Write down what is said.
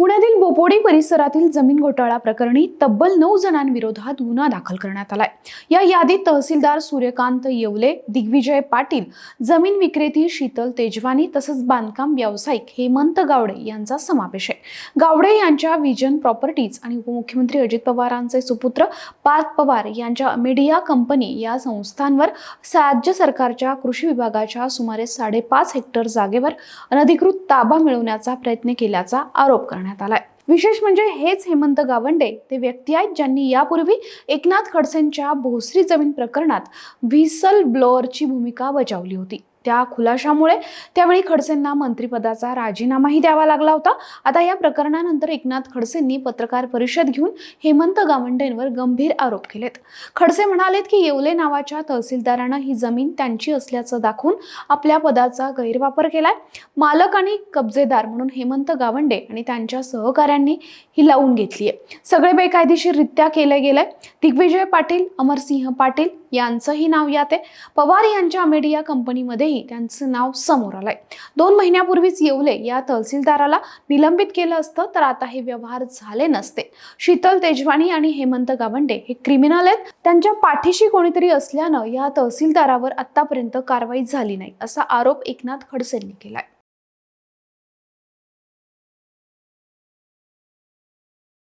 കൂടാതെ बोपोडी परिसरातील जमीन घोटाळा प्रकरणी तब्बल नऊ जणांविरोधात गुन्हा दाखल करण्यात आलाय. या यादीत तहसीलदार सूर्यकांत येवले दिग्विजय पाटील जमीन विक्रेती शीतल तेजवानी तसंच बांधकाम व्यावसायिक हेमंत गावडे यांचा समावेश आहे. गावडे यांच्या विजन प्रॉपर्टीज आणि उपमुख्यमंत्री अजित पवारांचे सुपुत्र पार्थ पवार यांच्या मीडिया कंपनी या संस्थांवर राज्य सरकारच्या कृषी विभागाच्या सुमारे साडेपाच हेक्टर जागेवर अनधिकृत ताबा मिळवण्याचा प्रयत्न केल्याचा आरोप करण्यात आलाय. विशेष म्हणजे हेच हेमंत गावंडे ते व्यक्ती आहेत ज्यांनी यापूर्वी एकनाथ खडसेंच्या भोसरी जमीन प्रकरणात व्हिसल ब्लोअरची भूमिका बजावली होती. त्या खुलाशामुळे त्यावेळी खडसेंना मंत्रिपदाचा राजीनामाही द्यावा लागला होता. आता या प्रकरणानंतर एकनाथ खडसेंनी पत्रकार परिषद घेऊन हेमंत गावंडेंवर गंभीर आरोप केलेत. खडसे म्हणालेत की येवले नावाच्या तहसीलदारानं ही जमीन त्यांची असल्याचं दाखवून आपल्या पदाचा गैरवापर केलाय. मालक आणि कब्जेदार म्हणून हेमंत गावंडे आणि त्यांच्या सहकाऱ्यांनी ही लावून घेतली आहे सगळे बेकायदेशीररित्या केले गेलंय. दिग्विजय पाटील अमरसिंह पाटील यांचंही नाव यात. आहे पवार यांच्या मीडिया कंपनीमध्येही त्यांचं नाव समोर आलंय. दोन महिन्यापूर्वीच येवले या तहसीलदाराला निलंबित केलं असतं तर आता हे व्यवहार झाले नसते. शीतल तेजवानी आणि हेमंत गावंडे हे क्रिमिनल आहेत. त्यांच्या पाठीशी कोणीतरी असल्यानं या तहसीलदारावर आतापर्यंत कारवाई झाली नाही असा आरोप एकनाथ खडसेंनी केलाय.